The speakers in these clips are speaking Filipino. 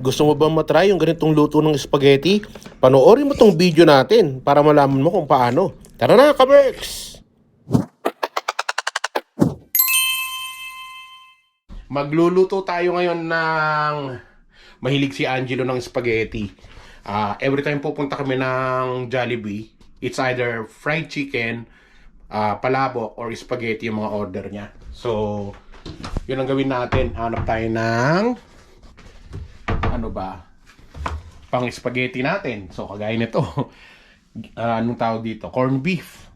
Gusto mo bang matry yung ganitong luto ng spaghetti? Panoorin mo tong video natin para malaman mo kung paano. Tara na, Kaberks! Magluluto tayo ngayon ng mahilig si Angelo ng spaghetti. Ah, every time pupunta kami ng Jollibee, it's either fried chicken, ah, palabok, or spaghetti yung mga order niya. So, yun ang gawin natin. Hanap tayo ng ano ba? Pang spaghetti natin. So, kagaya nito. Ah, anong tawag dito? Corn beef.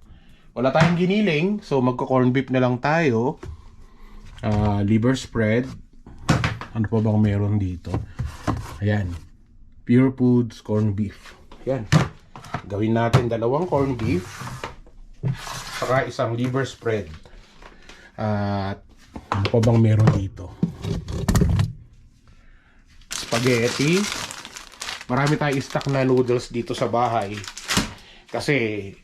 Wala tayong giniling, so magko-corn beef na lang tayo. Ah, liver spread. Ano pa bang meron dito? Ayan. Pure Foods corn beef. Ayan. Gawin natin dalawang corn beef. Saka isang liver spread. At ano pa bang meron dito? Spaghetti. Marami tayong stock na noodles dito sa bahay. Kasi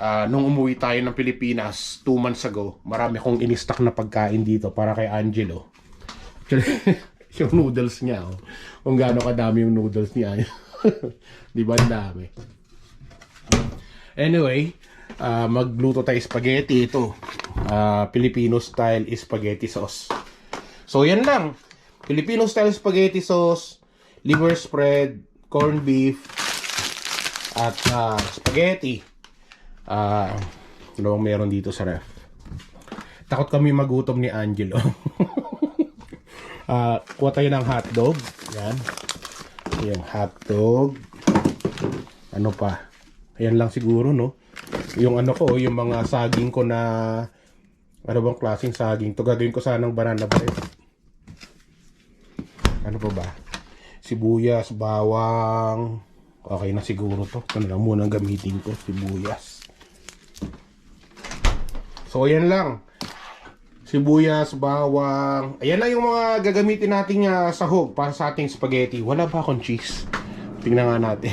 ah, nung umuwi tayo ng Pilipinas two months ago, marami akong in-stock na pagkain dito para kay Angelo. Actually, yung noodles niya, oh. kung gaano kadami yung noodles niya. Di ba dami? Anyway, ah, magluto tayo spaghetti ito. Ah, Filipino style spaghetti sauce. So yan lang. Filipino style spaghetti sauce, liver spread, corned beef, at ah, spaghetti. Ah, ano bang meron dito sa ref? Takot kami magutom ni Angelo. Ah, kuha tayo ng hotdog. Yan. Yung hotdog. Ano pa? Ayan lang siguro, no? Yung ano ko, yung mga saging ko na ano bang klaseng saging? To gagawin ko sanang banana bread. Ano pa ba? Sibuyas, bawang. Okay na siguro to. Ito na lang muna gamitin ko, sibuyas. So, ayan lang. Sibuyas, bawang. Ayan lang yung mga gagamitin nating uh, sahog para sa ating spaghetti. Wala ba akong cheese? Tingnan nga natin.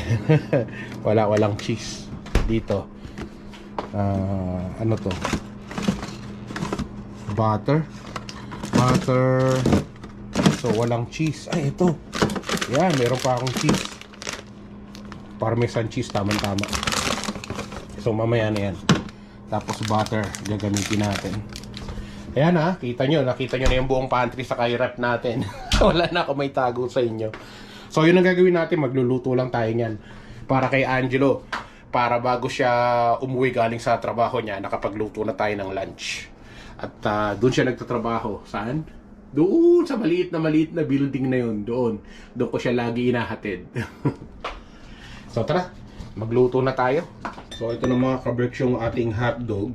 Wala, walang cheese. Dito. Ah, ano to? Butter. Butter. So, walang cheese. Ay, ito. Yan, meron pa akong cheese. Parmesan cheese, tama-tama. So, mamaya na yan. Tapos butter, gagamitin natin. Ayan ha, kita nyo, nakita nyo na yung buong pantry sa kairap natin. Wala na ako may tago sa inyo. So, yun ang gagawin natin, magluluto lang tayo niyan. Para kay Angelo, para bago siya umuwi galing sa trabaho niya, nakapagluto na tayo ng lunch. At ah, doon siya nagtatrabaho. Saan? Doon sa maliit na maliit na building na yun. Doon. Doon ko siya lagi inahatid. so tara, magluto na tayo. So ito na mga kabricks yung ating hotdog.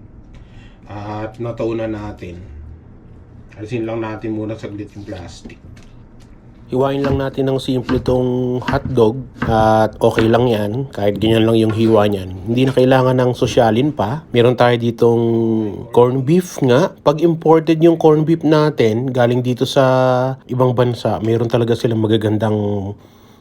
At nataunan natin. Alisin lang natin muna saglit yung plastic. Hiwain lang natin ng simple tong hotdog at okay lang yan. Kahit ganyan lang yung hiwa niyan. Hindi na kailangan ng sosyalin pa. Meron tayo ditong corn beef nga. Pag imported yung corn beef natin galing dito sa ibang bansa, meron talaga silang magagandang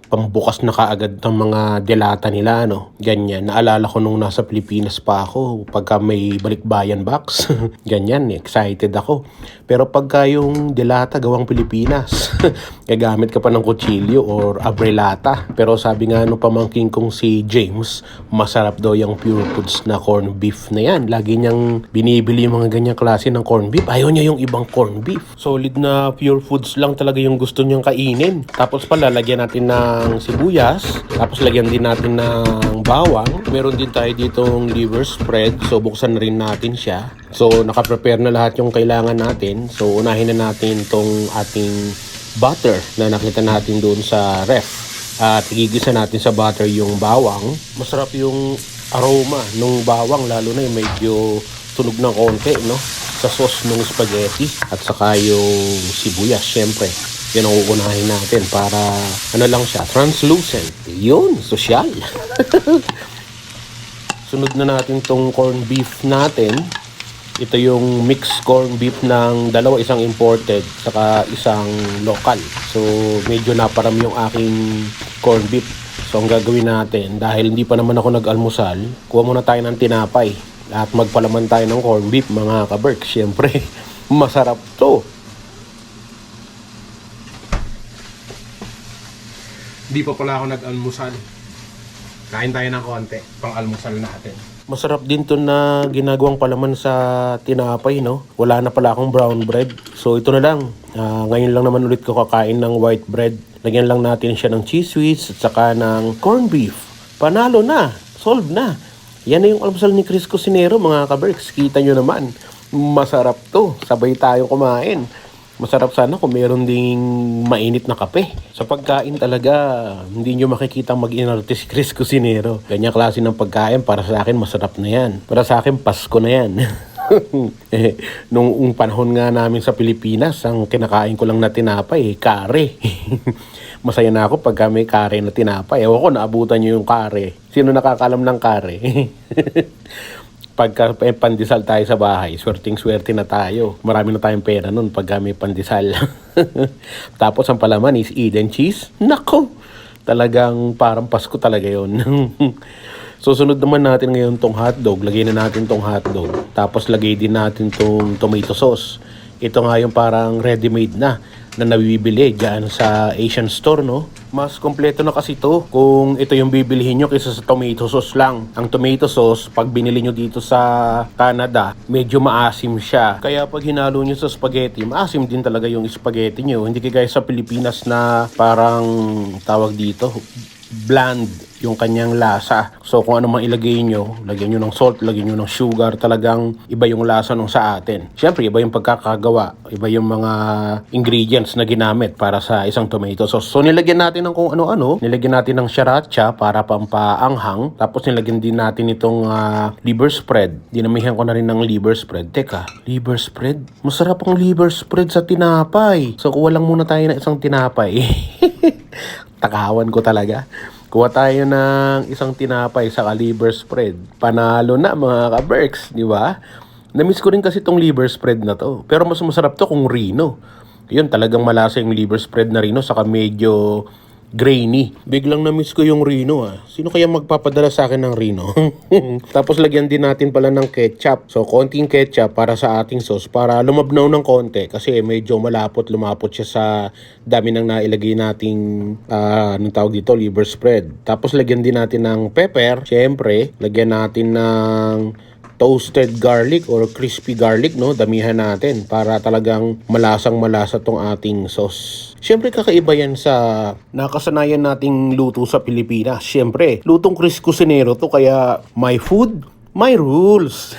pambukas na kaagad ng mga delata nila, no? Ganyan. Naalala ko nung nasa Pilipinas pa ako, pagka may balikbayan box, ganyan, excited ako. Pero pagka yung delata gawang Pilipinas, gagamit ka pa ng kutsilyo or abrelata. Pero sabi nga nung pamangking kong si James, masarap daw yung pure foods na corn beef na yan. Lagi niyang binibili yung mga ganyang klase ng corn beef. Ayaw niya yung ibang corn beef. Solid na pure foods lang talaga yung gusto niyang kainin. Tapos pala, lagyan natin ng sibuyas. Tapos lagyan din natin ng bawang. Meron din tayo ditong liver spread. So buksan na rin natin siya. So nakaprepare na lahat yung kailangan natin. So unahin na natin tong ating butter na nakita natin doon sa ref. At igigisa natin sa butter yung bawang. Masarap yung aroma nung bawang lalo na yung medyo tunog ng konti no? Sa sauce ng spaghetti at saka yung sibuyas syempre. Yun ang uunahin natin para ano lang siya translucent. Yun sosyal. Sunod na natin tong corn beef natin ito yung mixed corn beef ng dalawa, isang imported saka isang local. So medyo naparami yung aking corn beef. So ang gagawin natin, dahil hindi pa naman ako nag-almusal, kuha muna tayo ng tinapay. At magpalaman tayo ng corn beef mga kaberk. Siyempre, masarap to. Hindi pa pala ako nag-almusal. Kain tayo ng konti, pang almusal natin. Masarap din to na ginagawang palaman sa tinapay, no? Wala na pala akong brown bread. So ito na lang. Ah, ngayon lang naman ulit ko kakain ng white bread. Lagyan lang natin siya ng cheese whiz at saka ng corned beef. Panalo na. Solve na. Yan na yung almusal ni Chris Cusinero, mga kaberks. Kita nyo naman. Masarap to. Sabay tayo kumain. Masarap sana kung meron ding mainit na kape. Sa pagkain talaga, hindi nyo makikita mag-inarte si Chris Cusinero. Ganyan klase ng pagkain, para sa akin masarap na yan. Para sa akin, Pasko na yan. eh, nung um, panahon nga namin sa Pilipinas, ang kinakain ko lang na tinapay, kare. Masaya na ako pag may kare na tinapay. Ewan ko, naabutan nyo yung kare. Sino nakakalam ng kare? pagka eh, pandesal tayo sa bahay, swerting swerte na tayo. Marami na tayong pera nun pag may pandesal. Tapos ang palaman is Eden cheese. Nako! Talagang parang Pasko talaga yon. Susunod naman natin ngayon tong hotdog. Lagay na natin tong hotdog. Tapos lagay din natin tong tomato sauce. Ito nga yung parang ready-made na na nabibili dyan sa Asian store, no? Mas kompleto na kasi to kung ito yung bibilihin nyo kaysa sa tomato sauce lang. Ang tomato sauce, pag binili nyo dito sa Canada, medyo maasim siya. Kaya pag hinalo nyo sa spaghetti, maasim din talaga yung spaghetti nyo. Hindi kagaya sa Pilipinas na parang tawag dito, bland yung kanyang lasa. So kung ano mang ilagay nyo, lagyan nyo ng salt, lagyan nyo ng sugar, talagang iba yung lasa nung sa atin. Siyempre, iba yung pagkakagawa, iba yung mga ingredients na ginamit para sa isang tomato sauce. So nilagyan natin ng kung ano-ano, nilagyan natin ng sriracha para pampaanghang, tapos nilagyan din natin itong ah, liver spread. Dinamihan ko na rin ng liver spread. Teka, liver spread? Masarap ang liver spread sa tinapay. So kuha lang muna tayo ng isang tinapay. Takawan ko talaga. Kuha tayo ng isang tinapay sa liver spread. Panalo na mga ka-Berks, di ba? Namiss ko rin kasi tong liver spread na to. Pero mas masarap to kung Rino. Yun, talagang malasa yung liver spread na Rino, saka medyo grainy. Biglang na-miss ko yung Rino ah. Sino kaya magpapadala sa akin ng Rino? Tapos lagyan din natin pala ng ketchup. So, konting ketchup para sa ating sauce para lumabnaw ng konti kasi medyo malapot lumapot siya sa dami ng nailagay nating ah, anong tawag dito, liver spread. Tapos lagyan din natin ng pepper. Siyempre, lagyan natin ng toasted garlic or crispy garlic, no? Damihan natin para talagang malasang malasa tong ating sauce. Siyempre kakaiba yan sa nakasanayan nating luto sa Pilipinas. Siyempre, lutong Chris Cusinero to kaya my food, my rules.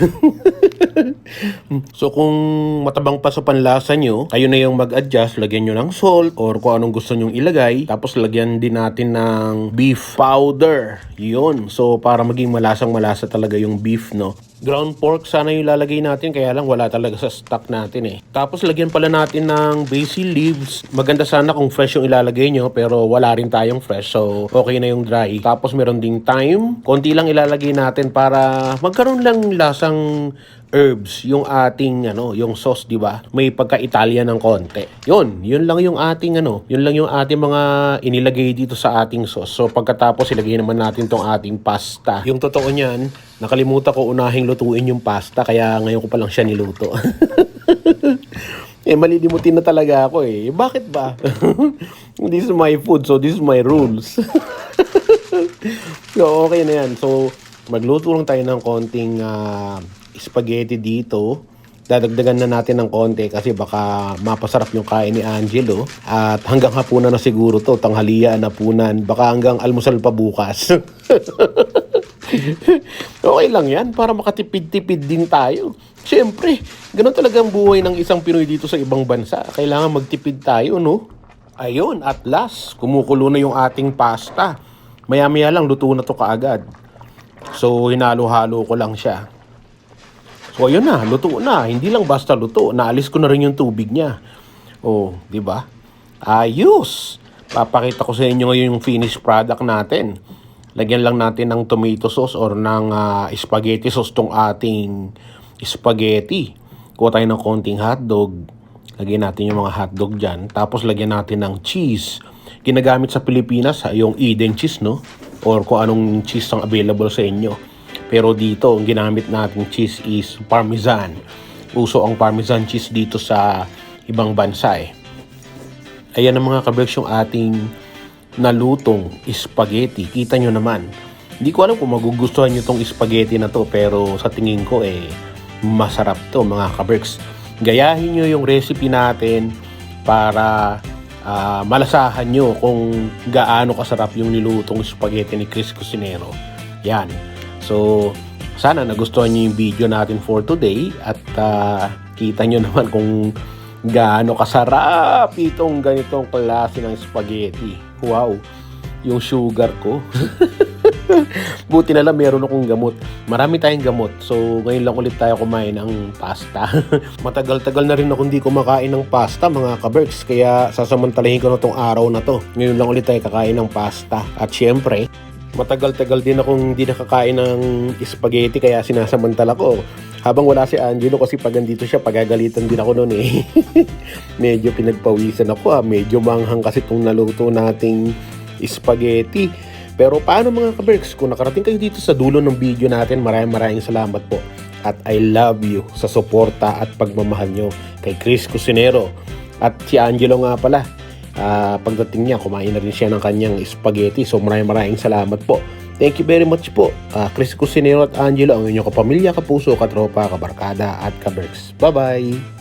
so kung matabang pa sa panlasa nyo, kayo na yung mag-adjust, lagyan nyo ng salt or kung anong gusto nyong ilagay. Tapos lagyan din natin ng beef powder. Yun. So para maging malasang malasa talaga yung beef, no? Ground pork sana yung lalagay natin kaya lang wala talaga sa stock natin eh. Tapos lagyan pala natin ng basil leaves. Maganda sana kung fresh yung ilalagay nyo pero wala rin tayong fresh so okay na yung dry. Tapos meron ding thyme. Konti lang ilalagay natin para magkaroon lang lasang herbs yung ating ano, yung sauce, 'di ba? May pagka-Italian ng konti. 'Yun, 'yun lang yung ating ano, 'yun lang yung ating mga inilagay dito sa ating sauce. So pagkatapos ilagay naman natin tong ating pasta. Yung totoo niyan, nakalimutan ko unahing lutuin yung pasta kaya ngayon ko pa lang siya niluto. eh malilimutin na talaga ako eh. Bakit ba? this is my food, so this is my rules. so okay na yan. So magluto lang tayo ng konting ah, spaghetti dito. Dadagdagan na natin ng konti kasi baka mapasarap yung kain ni Angelo. At hanggang hapunan na siguro to, tanghalian, hapunan, baka hanggang almusal pa bukas. okay lang yan para makatipid-tipid din tayo. Siyempre, ganun talaga ang buhay ng isang Pinoy dito sa ibang bansa. Kailangan magtipid tayo, no? Ayun, at last, kumukulo na yung ating pasta. Maya-maya lang, luto na to kaagad. So, hinalo-halo ko lang siya. So, ayun na, luto na. Hindi lang basta luto. Naalis ko na rin yung tubig niya. Oh, di ba? Ayos! Papakita ko sa inyo ngayon yung finished product natin. Lagyan lang natin ng tomato sauce or ng ah, spaghetti sauce tong ating spaghetti. Kuha tayo ng konting hotdog. Lagyan natin yung mga hotdog dyan. Tapos lagyan natin ng cheese. Ginagamit sa Pilipinas, ah, yung Eden cheese, no? Or kung anong cheese ang available sa inyo. Pero dito, ang ginamit nating cheese is parmesan. Uso ang parmesan cheese dito sa ibang bansa eh. Ayan ang mga kabreks yung ating na lutong spaghetti. Kita nyo naman. Hindi ko alam kung magugustuhan nyo tong spaghetti na to pero sa tingin ko eh masarap to mga kaberks. Gayahin nyo yung recipe natin para ah, malasahan nyo kung gaano kasarap yung nilutong spaghetti ni Chris Cusinero. Yan. So, sana nagustuhan nyo yung video natin for today at ah, kita nyo naman kung gaano kasarap itong ganitong klase ng spaghetti. Wow, yung sugar ko. Buti na lang meron akong gamot. Marami tayong gamot. So, ngayon lang ulit tayo kumain ng pasta. Matagal-tagal na rin ako hindi kumakain ng pasta, mga kaberks. Kaya sasamantalahin ko na tong araw na to. Ngayon lang ulit tayo kakain ng pasta. At syempre, matagal-tagal din akong hindi nakakain ng spaghetti kaya sinasamantala ko. Habang wala si Angelo kasi pag andito siya, pagagalitan din ako noon eh. medyo pinagpawisan ako ah. Medyo manghang kasi itong naluto nating spaghetti. Pero paano mga kaberks, kung nakarating kayo dito sa dulo ng video natin, maraming maraming salamat po. At I love you sa suporta at pagmamahal nyo kay Chris Cusinero. At si Angelo nga pala, ah, pagdating niya, kumain na rin siya ng kanyang spaghetti. So maraming maraming salamat po. Thank you very much po. Ah, Chris Cusinero at Angelo, ang inyong kapamilya, kapuso, katropa, kabarkada at kaberks. Bye-bye!